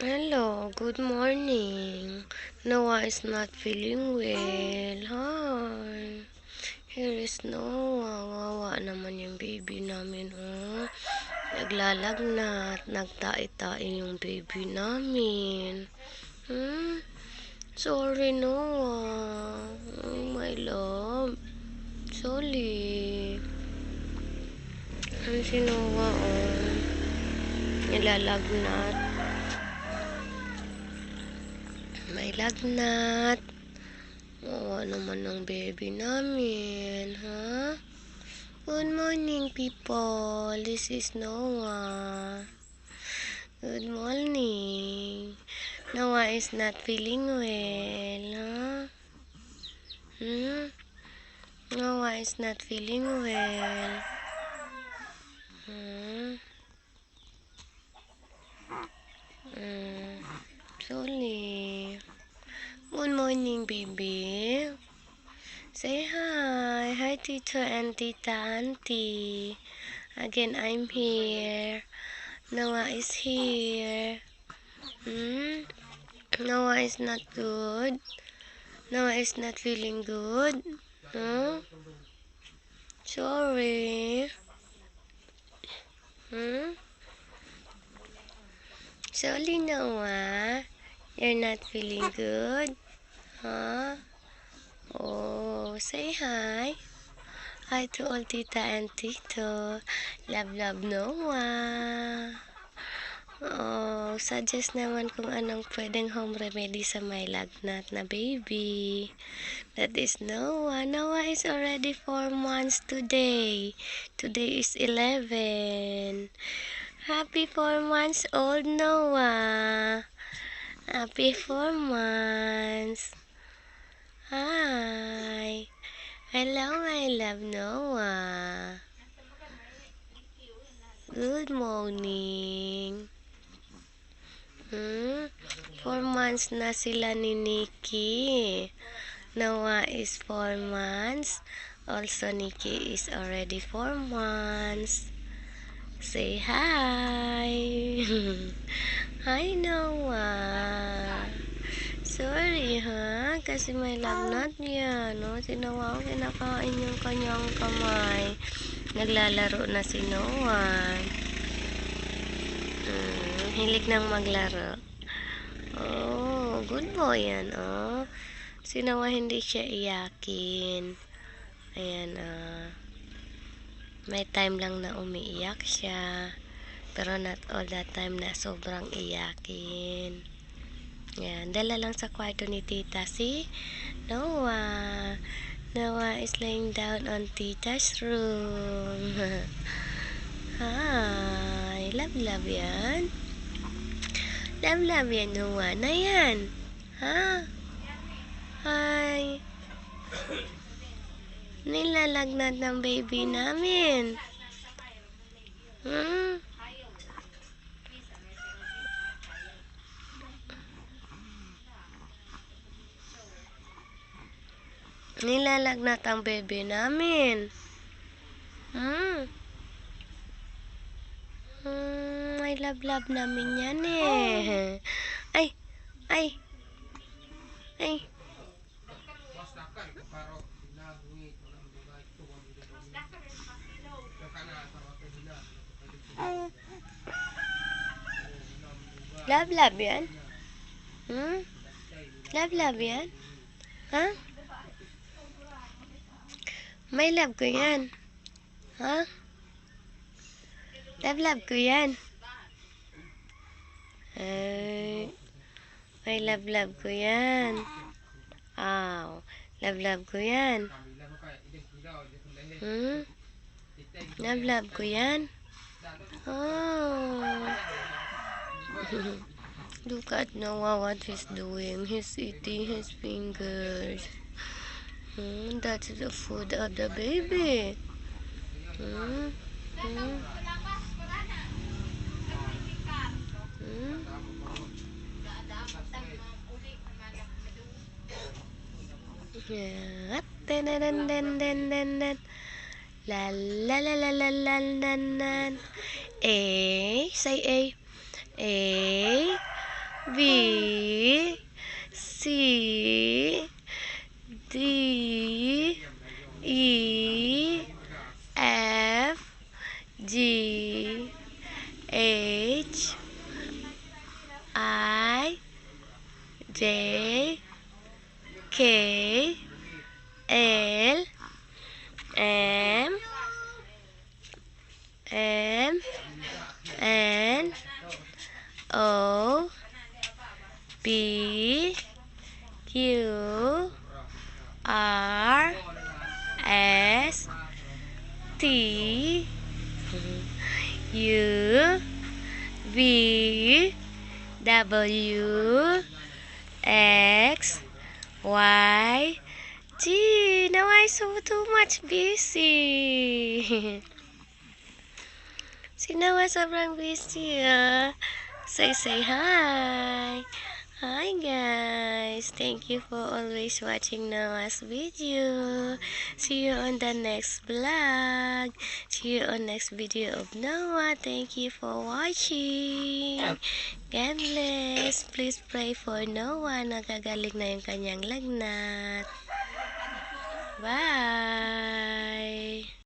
Hello, good morning. Noah is not feeling well. Hi. Here is Noah. Wawa naman yung baby namin, oh. Naglalagnat. Nagtai-tai yung baby namin. Hmm? Sorry, Noah. Oh, my love. Sorry. Ano si Noah, oh. Nilalagnat. May lagnat. Oo naman ng baby namin, ha? Good morning, people. This is Noah. Good morning. Noah is not feeling well, huh? Hmm? Noah is not feeling well. Hmm? Hmm. Sorry. Morning, baby. Say hi. Hi, Tito and Tita Auntie. Again, I'm here. Noah is here. Hmm? Noah is not good. Noah is not feeling good. Huh? Sorry. Hmm? Sorry, Noah. You're not feeling good? Huh? Oh, say hi. Hi to all tita and tito. Love, love, Noah. Oh, suggest naman kung anong pwedeng home remedy sa may lagnat na baby. That is Noah. Noah is already 4 months today. Today is 11. Happy 4 months old, Noah. Happy 4 months. Hi. Hello, my love, Noah. Good morning. Hmm? 4 months na sila ni Nikki. Noah is 4 months. Also, Nikki is already 4 months. Say hi. hi, Noah. Sorry, ha? Kasi may lagnat niya, no? Si Noah kinakain yung kanyang kamay. Naglalaro na si Noah. Hmm, hilig nang maglaro. Oh, good boy yan, oh. Si Noah hindi siya iyakin. Ayan, ah. May time lang na umiiyak siya. Pero not all the time na sobrang iyakin. Yan, dala lang sa kwarto ni tita si Noah. Noah is laying down on tita's room. Hi, love love yan. Love love yan, Noah. Na yan. Ha? Hi. Nilalagnat ng baby namin. Hmm? Nilalagnat ang baby namin. Hmm. Hmm, ay love-love namin yan eh. Ay, ay, ay. Love, love yan? Hmm? Love, love yan? Ha? May love ko yan. Ha? Love, love ko yan. Ay, may love, love ko yan. Aw, love, love ko yan. Hmm? Love, love ko yan. Oh. Look at Noah what he's doing. He's eating his fingers. Hmm, that's the food of the baby. Hmm? Hmm? Hmm? Yeah. Den den. La la la la la la la la. A. Say A. A. B J K L M M N O P Q R S T U V W X Y G. Now I so too much busy. si Noah sobrang busy ah. Say say hi. Hi guys. Thank you for always watching Noah's video. See you on the next vlog. See you on next video of Noah. Thank you for watching. God bless. Please pray for Noah. Nagagaling na yung kanyang lagnat. Bye.